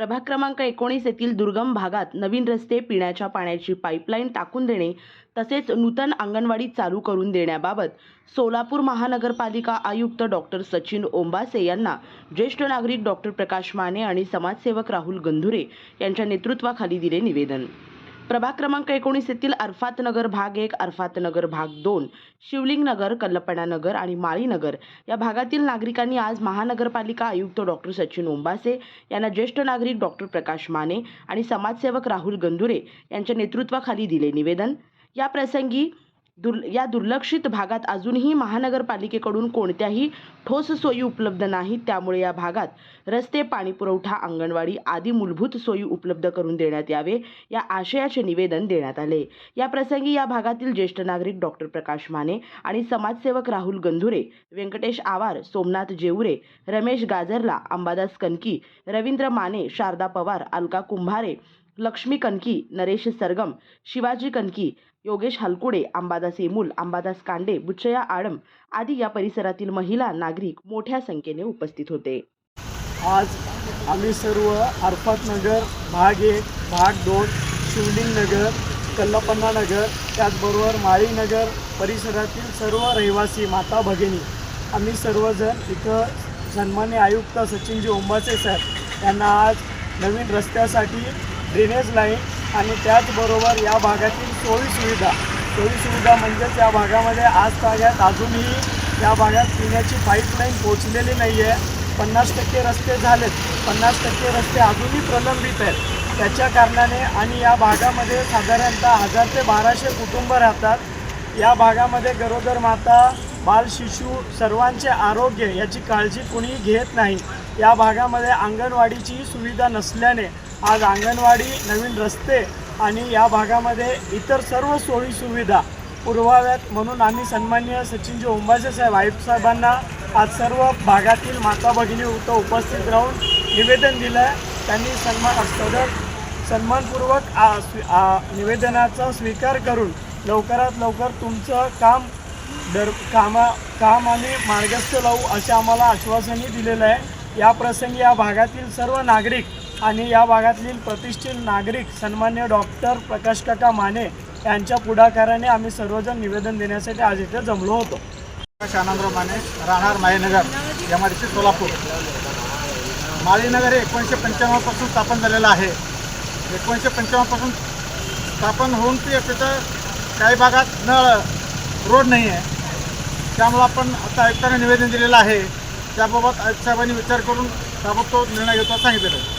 प्रभाग क्रमांक एकोणीस येथील दुर्गम भागात नवीन रस्ते पिण्याच्या पाण्याची पाईपलाईन टाकून देणे तसेच नूतन अंगणवाडी चालू करून देण्याबाबत सोलापूर महानगरपालिका आयुक्त डॉक्टर सचिन ओंबासे यांना ज्येष्ठ नागरिक डॉक्टर प्रकाश माने आणि समाजसेवक राहुल गंधुरे यांच्या नेतृत्वाखाली दिले निवेदन. प्रभाग क्रमांक एकोणीस येथील अरफात नगर भाग एक अरफात नगर भाग दोन शिवलिंग नगर कल्लपणा नगर आणि माळी नगर या भागातील नागरिकांनी आज महानगरपालिका आयुक्त डॉक्टर सचिन ओंबासे यांना ज्येष्ठ नागरिक डॉक्टर प्रकाश माने आणि समाजसेवक राहुल गंधुरे यांच्या नेतृत्वाखाली दिले निवेदन. या प्रसंगी दुर् या दुर्लक्षित भागात अजूनही महानगरपालिकेकडून कोणत्याही ठोस सोयी उपलब्ध नाहीत त्यामुळे या भागात रस्ते पाणीपुरवठा अंगणवाडी आदी मूलभूत सोयी उपलब्ध करून देण्यात यावे या आशयाचे निवेदन देण्यात आले. या प्रसंगी या भागातील ज्येष्ठ नागरिक डॉक्टर प्रकाश माने आणि समाजसेवक राहुल गंधुरे व्यंकटेश आवार सोमनाथ जेवरे रमेश गाजरला अंबादास कनकी रवींद्र माने शारदा पवार अलका कुंभारे लक्ष्मी कनकी नरेश सरगम शिवाजी कनकी योगेश हलकुडे अंबादास येमूल अंबादास कांडे बुच्चया आडम आदी या परिसरातील महिला नागरिक मोठ्या संख्येने उपस्थित होते. आज आम्ही सर्व अर्फात नगर भाग एक भाग दोन शिवलिंग नगर कल्लपन्ना नगर त्याचबरोबर माळी नगर परिसरातील सर्व रहिवासी माता भगिनी आम्ही सर्वजण इथं सन्मान्य आयुक्त सचिनजी ओंबाचे सर यांना आज नवीन रस्त्यासाठी ड्रेनेज लाईन आणि त्याचबरोबर या भागातील सोयीसुविधा सोयीसुविधा म्हणजेच या भागामध्ये आज ताग्यात अजूनही या भागात पिण्याची पाईपलाईन पोचलेली नाही आहे पन्नास टक्के रस्ते झालेत. पन्नास टक्के रस्ते अजूनही प्रलंबित आहेत. त्याच्या कारणाने आणि या भागामध्ये साधारणतः हजार ते बाराशे कुटुंब राहतात. या भागामध्ये गरोदर माता बाल शिशु सर्वांचे आरोग्य याची काळजी कुणीही घेत नाही. या भागामध्ये अंगणवाडीची सुविधा नसल्याने आज अंगणवाडी नवीन रस्ते आणि या भागामध्ये इतर सर्व सोयी सुविधा पुरवाव्यात म्हणून आम्ही सन्मान्य सचिनजी ओंबासे साहेब आयुक्तसाहेबांना आज सर्व भागातील माता भगिनी होतं उपस्थित राहून निवेदन दिलं आहे त्यांनी सन्मान सदर सन्मानपूर्वक आ, स्वी- निवेदनाचा स्वीकार करून लवकरात लवकर तुमचं काम दर कामा काम आम्ही मार्गस्थ लावू असे आम्हाला आश्वासनही दिलेलं आहे. या प्रसंगी या भागातील सर्व नागरिक आणि या भागातील प्रतिष्ठित नागरिक सन्मान्य डॉक्टर प्रकाश काका माने यांच्या पुढाकाराने आम्ही सर्वजण निवेदन देण्यासाठी आज इथे जमलो होतो. प्रकाश आनंदराव माने राहणार Malinagar M I C Solapur. Malinagar हे एकोणीसशे पंच्याण्णवपासून स्थापन झालेलं आहे. एकोणीसशे पंच्याण्णवपासून स्थापन होऊन ते तिथं काही भागात नळ रोड नाही आहे. त्यामुळं आपण आता आयुक्तांना निवेदन दिलेलं आहे. त्याबाबत आयुक्त साहेबांनी विचार करून ताबडतोब निर्णय घेतो असं सांगितलेलं आहे.